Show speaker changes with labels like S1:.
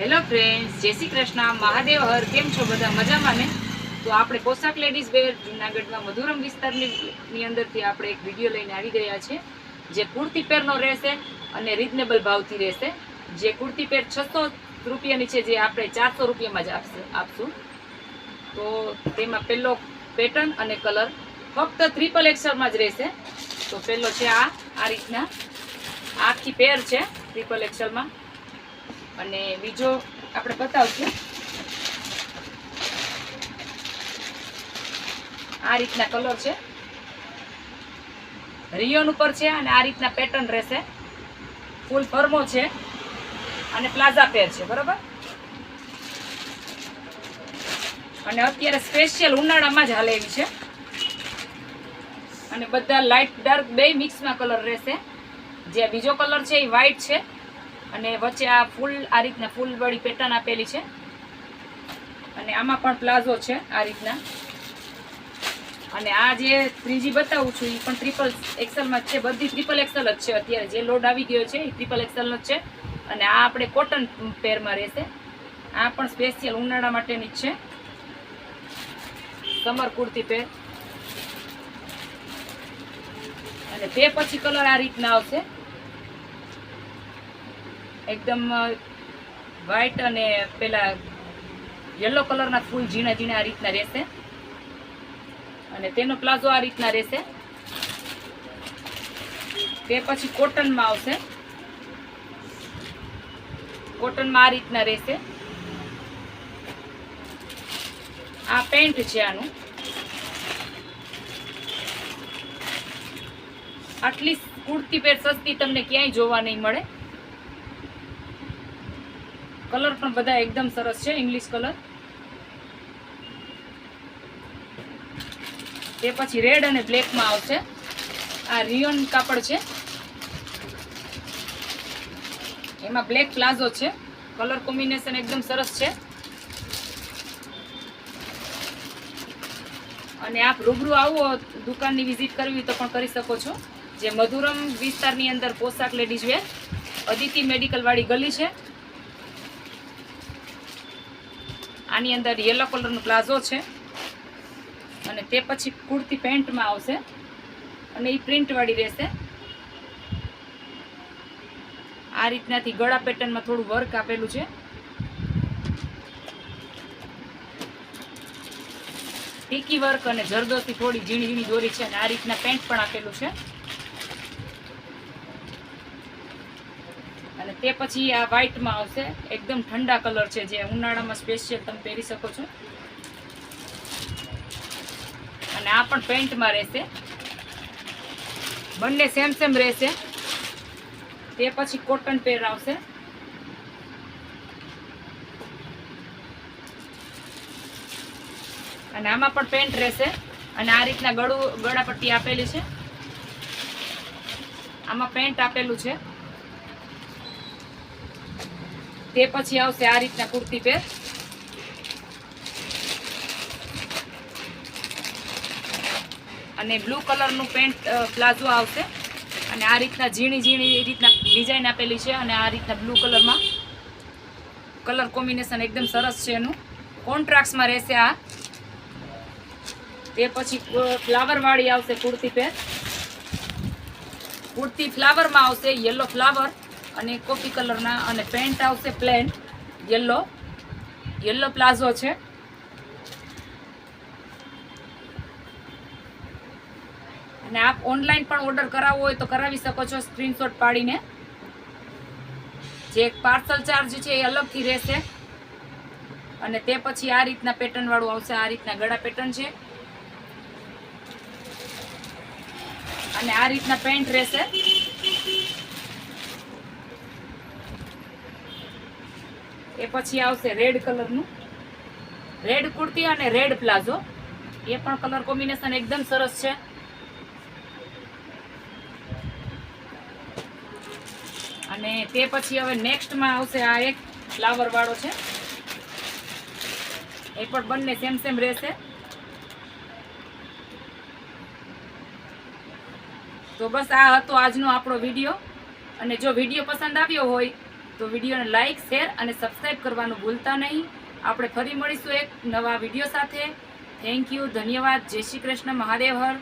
S1: Hello friends જય શ્રી કૃષ્ણ. મહાદેવ હર. કેમ છો બધા? મજામાં ને? તો આપણે પોશાક લેડીઝ વેર જુનાગઢમાં મધુરમ વિસ્તારની અંદરથી આપણે એક વીડિયો લઈને આવી ગયા છે, જે કુર્તી પેરનો રહેશે અને રિઝનેબલ ભાવથી રહેશે. જે કુર્તી પેર છસો રૂપિયાની છે, જે આપણે ચારસો રૂપિયામાં જ આપશે, આપશું. તો તેમાં પહેલો પેટર્ન અને કલર ફક્ત ત્રિપલ એક્સલમાં જ રહેશે. તો પહેલો છે આ આ રીતના. આખી પેર છે ત્રિપલ એક્સલમાં અને બીજો આપણે બતાવશું. આ રીતના કલર છે. રિયોન ઉપર છે અને આ રીતના પેટર્ન રહેશે. ફૂલ ફર્મો છે અને પ્લાઝા પેર છે, બરોબર? અને અત્યારે સ્પેશિયલ ઉનાળામાં જ હાલે એવી છે. અને બધા લાઇટ ડાર્ક બે મિક્સમાં કલર રહેશે. જે બીજો કલર છે એ વ્હાઇટ છે. અને વચ્ચે આ ફૂલ, આ રીતના ફૂલવાળી પેટર્ન આપેલી છે. અને આમાં પણ પ્લાઝો છે આ રીતના. અને આ જે ત્રીજી બતાવું છું એ પણ ટ્રિપલ એક્સેલમાં જ છે. બધી ટ્રિપલ એક્સલ જ છે અત્યારે. જે લોડ આવી ગયો છે એ ટ્રિપલ એક્સેલ જ છે. અને આ આપણે કોટન પેરમાં રહેશે. આ પણ સ્પેશિયલ ઉનાળા માટેની જ છે. સમર કુર્તી પેર અને તે પછી કલર આ રીતના આવશે. એકદમ વ્હાઈટ અને પેલા યલો કલરના ફૂલ ઝીણા ઝીણા આ રીતના રહેશે. અને તેનો પ્લાઝો આ રીતના રહેશે. તે પછી કોટનમાં આવશે. કોટનમાં આ રીતના રહેશે. આ પેન્ટ છે આનું. આટલી કુર્તી પેર સસ્તી તમને ક્યાંય જોવા નહીં મળે. કલર પણ બધા એકદમ સરસ છે ઇંગ્લિશ કલર. તે પછી રેડ અને બ્લેકમાં આવશે. આ રિયોન કાપડ છે. એમાં બ્લેક પ્લાઝો છે. કલર કોમ્બિનેશન એકદમ સરસ છે. અને આપ રૂબરૂ આવો, દુકાનની વિઝિટ કરવી તો પણ કરી શકો છો. જે મધુરમ વિસ્તારની અંદર પોશાક લેડીઝ વેર અદિતિ મેડિકલવાળી ગલી છે. આની અંદર યલો કલરનો પ્લાઝો છે. અને તે પછી કુર્તી પેન્ટમાં આવશે. અને એ પ્રિન્ટવાળી રહેશે. આ રીતનાથી ગળા પેટર્નમાં થોડું વર્ક આપેલું છે. ટીકી વર્ક અને જરદોથી થોડી ઝીણી ઝીણી દોરી છે અને આ રીતના પેન્ટ પણ આપેલું છે. અને તે પછી આ વ્હાઇટમાં આવશે. એકદમ ઠંડા કલર છે જે ઉનાળામાં સ્પેશિયલ તમે પહેરી શકો છો. અને આ પણ પેન્ટમાં રહેશે. બંને સેમ સેમ રહેશે. તે પછી કોટન પેર આવશે. અને આમાં પણ પેન્ટ રહેશે. અને આ રીતના ગળું, ગળાપટ્ટી આપેલી છે. આમાં પેન્ટ આપેલું છે. તે પછી આવશે આ રીતના કુર્તી પેર. અને બ્લુ કલરનું પેન્ટ પ્લાઝો આવશે. અને આ રીતના ઝીણી ઝીણી રીતના ડિઝાઇન આપેલી છે અને આ રીતના બ્લુ કલરમાં. કલર કોમ્બિનેશન એકદમ સરસ છે એનું. કોન્ટ્રાક્ટમાં રહેશે આ. તે પછી ફ્લાવર વાળી આવશે કુર્તી પેર. કુર્તી ફ્લાવરમાં આવશે યલો ફ્લાવર. અને કોફી કલરના અને પેન્ટ આવશે પ્લેન. યલો યલો પ્લાઝો છે. અને આપ ઓનલાઈન પણ ઓર્ડર કરાવવો હોય તો કરાવી શકો છો સ્ક્રીનશોટ પાડીને. જે પાર્સલ ચાર્જ છે એ અલગથી રહેશે. અને તે પછી આ રીતના પેટર્નવાળું આવશે, આ રીતના ગળા પેટર્ન છે. અને આ રીતના પેન્ટ રહેશે. એ પછી આવશે રેડ કલરનું રેડ કુર્તી અને રેડ પ્લાઝો. એ પણ કલર કોમ્બિનેશન એકદમ સરસ છે. અને તે પછી હવે નેક્સ્ટમાં આવશે આ એક ફ્લાવરવાળો છે. એ પણ બંને સેમ સેમ રહેશે. તો બસ આ હતો આજનો આપણો વીડિયો અને જો વીડિયો પસંદ આવ્યો હોય તો વિડીયોને લાઇક શેર અને સબસ્ક્રાઈબ કરવાનું ભૂલતા નહીં. આપણે ફરી મળીશું એક નવા વીડિયો સાથે. થેન્ક યુ ધન્યવાદ. જય શ્રી કૃષ્ણ, મહાદેવ હર.